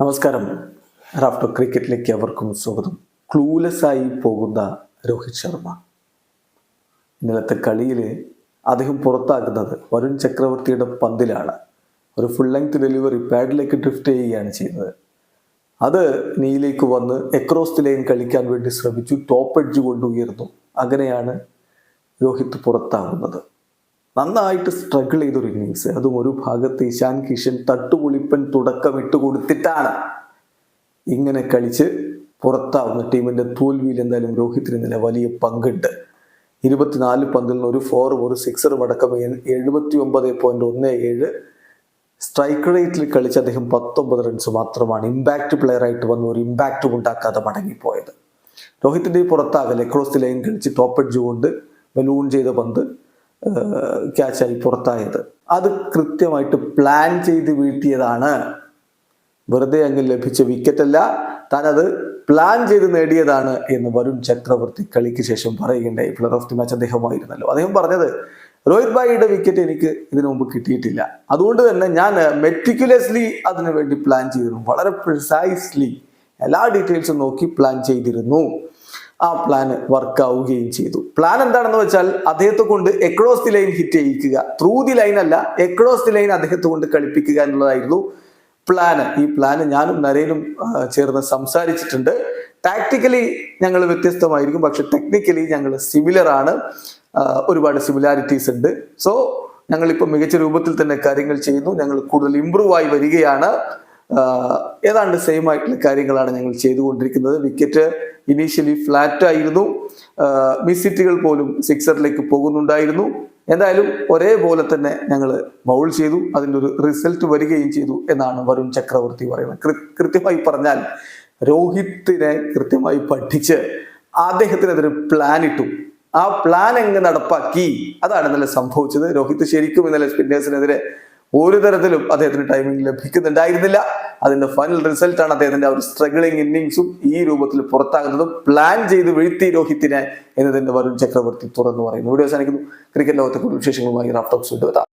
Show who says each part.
Speaker 1: നമസ്കാരം. റാഫ്റ്റർ ക്രിക്കറ്റിലേക്ക് അവർക്കും സ്വാഗതം. ക്ലൂലെസ് ആയി പോകുന്ന രോഹിത് ശർമ്മ. ഇന്നലത്തെ കളിയിൽ അദ്ദേഹം പുറത്താക്കുന്നത് വരുൺ ചക്രവർത്തിയുടെ പന്തിലാണ്. ഒരു ഫുൾ ലെങ്ത് ഡെലിവറി പാഡിലേക്ക് ഡ്രിഫ്റ്റ് ചെയ്യുകയാണ് ചെയ്യുന്നത്. അത് നീയിലേക്ക് വന്ന് എക്രോസ് ലൈൻ കളിക്കാൻ വേണ്ടി ശ്രമിച്ചു ടോപ്പ് എഡ്ജ് കൊണ്ട് ഉയർന്നു. അങ്ങനെയാണ് രോഹിത് പുറത്താകുന്നത്. നന്നായിട്ട് സ്ട്രഗിൾ ചെയ്തൊരു ഇന്നിങ്സ് അതും ഒരു ഭാഗത്ത് ഇശാൻ കിഷൻ തട്ടുപൊളിപ്പൻ തുടക്കം ഇട്ട് കൊടുത്തിട്ടാണ്. ഇങ്ങനെ കളിച്ച് പുറത്താവുന്ന ടീമിന്റെ തോൽവിയിൽ എന്തായാലും രോഹിത്തിന് ഇന്നലെ വലിയ പങ്കുണ്ട്. ഇരുപത്തിനാല് പന്തിൽ നിന്ന് ഒരു ഫോർ ഒരു സിക്സർ അടക്കം എഴുപത്തി ഒമ്പത് പോയിന്റ് ഒന്ന് ഏഴ് സ്ട്രൈക്ക് റേറ്റിൽ കളിച്ച് അദ്ദേഹം പത്തൊമ്പത് റൺസ് മാത്രമാണ് ഇമ്പാക്റ്റ് പ്ലെയർ ആയിട്ട് വന്ന് ഒരു ഇമ്പാക്റ്റും ഉണ്ടാക്കാതെ മടങ്ങിപ്പോയത്. രോഹിത്തിന്റെ പുറത്താകലെ ക്രോസ് ലൈൻ കളിച്ച് ടോപ്പ് എഡ്ജ് കൊണ്ട് ബലൂൺ ചെയ്ത പന്ത് ക്യാച്ചായി പുറത്തായത്. അത് കൃത്യമായിട്ട് പ്ലാൻ ചെയ്ത് വീട്ടിയതാണ് വെറുതെ അങ്ങ് ലഭിച്ച വിക്കറ്റല്ല താൻ പ്ലാൻ ചെയ്ത് നേടിയതാണ് എന്ന് വരുൺ ചക്രവർത്തി കളിക്ക് ശേഷം പറയുകയുണ്ടായി. പ്ലെയർ ഓഫ് ദി മാച്ച് അദ്ദേഹമായിരുന്നല്ലോ. അദ്ദേഹം പറഞ്ഞത് രോഹിത് ഭായിയുടെ വിക്കറ്റ് എനിക്ക് ഇതിനു മുമ്പ് കിട്ടിയിട്ടില്ല. അതുകൊണ്ട് തന്നെ ഞാൻ മെറ്റിക്കുലസ്ലി അതിനു വേണ്ടി പ്ലാൻ ചെയ്തിരുന്നു. വളരെ പ്രിസൈസ്ലി എല്ലാ ഡീറ്റെയിൽസും നോക്കി പ്ലാൻ ചെയ്തിരുന്നു. ആ പ്ലാൻ വർക്ക് ആവുകയും ചെയ്തു. പ്ലാൻ എന്താണെന്ന് വെച്ചാൽ അദ്ദേഹത്തെ കൊണ്ട് എക്രോസ് ദി ലൈൻ ഹിറ്റ് ചെയ്യിക്കുക. ത്രൂ ദി ലൈൻ അല്ല എക്രോസ് ദി ലൈൻ അദ്ദേഹത്തെ കൊണ്ട് കളിപ്പിക്കുക എന്നുള്ളതായിരുന്നു പ്ലാന് ഈ പ്ലാന് ഞാനും നരേനും ചേർന്ന് സംസാരിച്ചിട്ടുണ്ട്. ടാക്ടിക്കലി ഞങ്ങൾ വ്യത്യസ്തമായിരിക്കും പക്ഷെ ടെക്നിക്കലി ഞങ്ങൾ സിമിലർ ആണ്. ഒരുപാട് സിമിലാരിറ്റീസ് ഉണ്ട്. സോ ഞങ്ങളിപ്പോൾ മികച്ച രൂപത്തിൽ തന്നെ കാര്യങ്ങൾ ചെയ്യുന്നു. ഞങ്ങൾ കൂടുതൽ ഇമ്പ്രൂവ് ആയി വരികയാണ്. ഏതാണ്ട് സെയിം ആയിട്ടുള്ള കാര്യങ്ങളാണ് ഞങ്ങൾ ചെയ്തുകൊണ്ടിരിക്കുന്നത്. വിക്കറ്റ് ഇനീഷ്യലി ഫ്ലാറ്റ് ആയിരുന്നു. മിസ് ഹിറ്റുകൾ പോലും സിക്സറിലേക്ക് പോകുന്നുണ്ടായിരുന്നു. എന്തായാലും ഒരേപോലെ തന്നെ ഞങ്ങൾ ബൗൾ ചെയ്തു. അതിന്റെ ഒരു റിസൾട്ട് വരികയും ചെയ്തു എന്നാണ് വരുൺ ചക്രവർത്തി പറയുന്നത്. കൃത്യമായി പറഞ്ഞാൽ രോഹിത്തിനെ കൃത്യമായി പഠിച്ച് അദ്ദേഹത്തിനെതിരെ പ്ലാൻ ഇട്ടു. ആ പ്ലാൻ എങ്ങനെ നടപ്പാക്കി? അതാണ് ഇന്നലെ സംഭവിച്ചത്. രോഹിത് ശരിക്കും ഇന്നലെ സ്പിന്നേഴ്സിനെതിരെ ഒരു തരത്തിലും അദ്ദേഹത്തിന് ടൈമിംഗ് ലഭിക്കുന്നുണ്ടായിരുന്നില്ല. അതിന്റെ ഫൈനൽ റിസൾട്ടാണ് അദ്ദേഹത്തിന്റെ ഒരു സ്ട്രഗിളിംഗ് ഇന്നിങ്സും ഈ രൂപത്തിൽ പുറത്താകുന്നതും പ്ലാൻ ചെയ്ത് വീഴ്ത്തി രോഹിത്തിനെ എന്നതിന്റെ വരുൺ ചക്രവർത്തി തുറന്നു പറയുന്നു. വീഡിയോ അവസാനിക്കുന്നു. ക്രിക്കറ്റ് ലോകത്തെ കൂടുതൽ വിശേഷങ്ങളുമായി റാഫ്റ്റോക്സ് വിട്ടുവെത്താം